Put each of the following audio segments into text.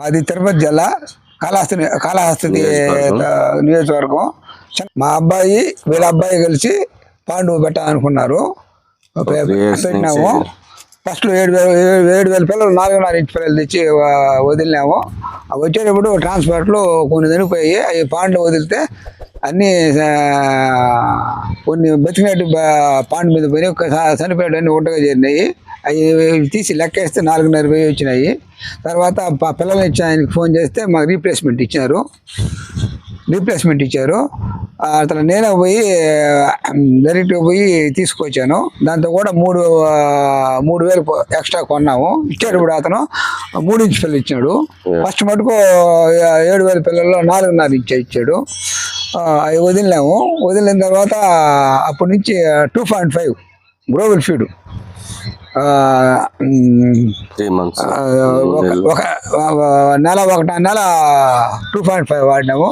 మాది తిరుపతి జిల్లా కాళహస్తి కాళహస్తి నియోజకవర్గం. మా అబ్బాయి వీళ్ళ అబ్బాయి కలిసి పాండు పెట్టాలనుకున్నారు. పెట్టినాము. ఫస్ట్ ఏడు వేలు ఏడు- వేల పిల్లలు నాలుగున్నర ఇంచు పిల్లలు తెచ్చి వదిలినాము. వచ్చేటప్పుడు ట్రాన్స్పోర్ట్లు కొన్ని చనిపోయి అవి పాండ్లు వదిలితే అన్నీ కొన్ని బతికినట్టు పాండ్ మీద పోయి చనిపోయాడు అన్ని ఒంటగా చేరినాయి. అవి తీసి లెక్కేస్తే నాలుగున్నర వెయ్యి వచ్చినాయి. తర్వాత పిల్లలు ఇచ్చిన ఆయనకి ఫోన్ చేస్తే మాకు రీప్లేస్మెంట్ ఇచ్చారు. రీప్లేస్మెంట్ ఇచ్చారు. అతను నేనే పోయి డైరెక్ట్గా పోయి తీసుకొచ్చాను. దాంతో కూడా మూడు మూడు వేలు ఎక్స్ట్రా కొన్నాము. ఇచ్చాడు ఇప్పుడు అతను. మూడు ఇంచు పిల్లలు ఇచ్చాడు. ఫస్ట్ మటుకు ఏడు వేల పిల్లల్లో నాలుగున్నర ఇంచు ఇచ్చాడు. అవి వదిలినాము. వదిలిన తర్వాత అప్పటి నుంచి two point five global feed ఒక నెల ఒకటి నెల టూ పాయింట్ ఫైవ్ వాడినాము.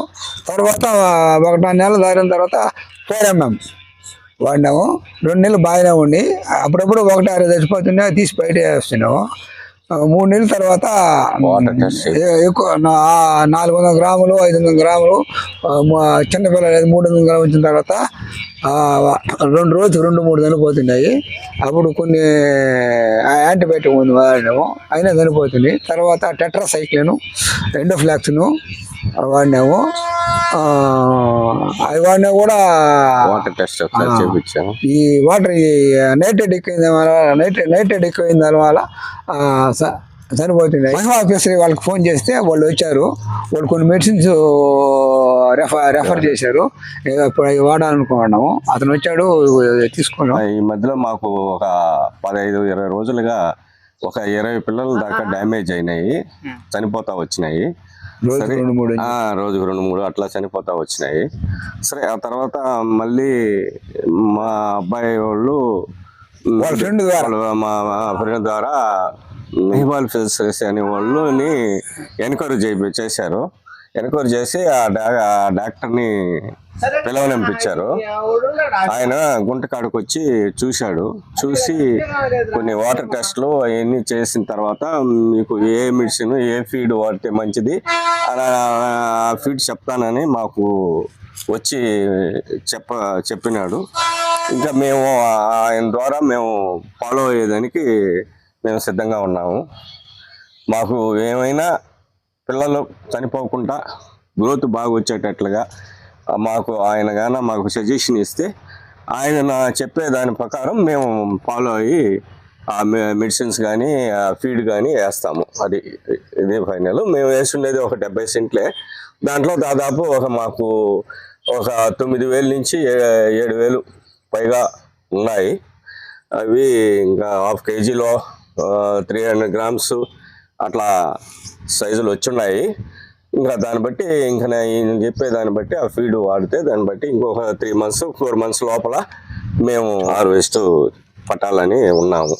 తర్వాత ఒకటి నెల దాటిన తర్వాత ఫోర్ ఎంఎం వాడినాము. రెండు నెలలు బాగానే ఉండి అప్పుడప్పుడు ఒకటి అరవై చచ్చిపోతుండే తీసి బయట వేస్తున్నాము. మూడు నెలల తర్వాత ఎక్కువ నాలుగు వందల గ్రాములు ఐదు వందల గ్రాములు చిన్నపిల్లలు మూడు వందల గ్రాములు వచ్చిన తర్వాత రెండు రోజులు రెండు మూడు చనిపోతున్నాయి అప్పుడు కొన్ని యాంటీబయాటిక్ ఉంది వాడినాము అయినా చనిపోతుంది. తర్వాత టెట్రాసైక్లిన్ ఎండోఫ్లాక్స్ను వాడినాము. ఆ, అవి వాడినా కూడా వాటర్ టెస్ట్ చేపించాము. ఈ వాటర్ ఈ నైట్రేట్ ఎక్కువైన వల్ల నైట్రేట్ నైట్రేట్ ఎక్కువైన దానివల్ల చనిపోతుంది మహిళా ఆఫీసర్ వాళ్ళకి ఫోన్ చేస్తే వాళ్ళు వచ్చారు. వాళ్ళు కొన్ని మెడిసిన్స్ రెఫర్ రెఫర్ చేశారు. ఏదో ఇప్పుడు అవి వాడాలనుకున్నాము. అతను వచ్చాడు తీసుకున్నాం. ఈ మధ్యలో మాకు ఒక పదహైదు ఇరవై రోజులుగా ఒక ఇరవై పిల్లల దాకా డ్యామేజ్ అయినాయి. చనిపోతా వచ్చినాయి. రోజుకు రెండు మూడు అట్లా చనిపోతా వచ్చినాయి. సరే ఆ తర్వాత మళ్ళీ మా అబ్బాయి వాళ్ళు మా ఫ్రెండ్ ద్వారా. మెహిబాల్ ఫిజిక్స్ అనే వాళ్ళని ఎన్క్వైరీ చేశారు. ఎన్క్వైరీ చేసి ఆ డాక్టర్ని పిలవనిపించారు. ఆయన గుంటకాడకు వచ్చి చూశాడు. చూసి కొన్ని వాటర్ టెస్ట్లు అవన్నీ చేసిన తర్వాత మీకు ఏ మెడిసిన్ ఏ ఫీడ్ వాడితే మంచిది ఆ ఫీడ్ చెప్తానని మాకు వచ్చి చెప్ప చెప్పినాడు. ఇంకా మేము ఆయన ద్వారా మేము ఫాలో అయ్యేదానికి మేము సిద్ధంగా ఉన్నాము. మాకు ఏమైనా పిల్లలు చనిపోకుండా గ్రోత్ బాగా వచ్చేటట్లుగా మాకు ఆయన గాన మాకు సజెషన్ ఇస్తే ఆయన చెప్పే దాని ప్రకారం మేము ఫాలో అయ్యి ఆ మెడిసిన్స్ కానీ ఆ ఫీడ్ కానీ వేస్తాము. అది ఇదే ఫైనల్ మేము వేస్తుండేది ఒక డెబ్బై సెంట్లే. దాంట్లో దాదాపు ఒక మాకు ఒక తొమ్మిది వేల నుంచి ఏ- ఏడు వేలు పైగా ఉన్నాయి. అవి ఇంకా హాఫ్ కేజీలో త్రీ హండ్రెడ్ గ్రామ్స్ అట్లా సైజులు వచ్చున్నాయి. ఇంకా దాన్ని బట్టి ఇంకా నేను చెప్పే దాన్ని బట్టి ఆ ఫీడ్ వాడితే దాన్ని బట్టి ఇంకొక త్రీ మంత్స్ ఫోర్ మంత్స్ లోపల మేము హార్వెస్ట్ పట్టాలని ఉన్నాము.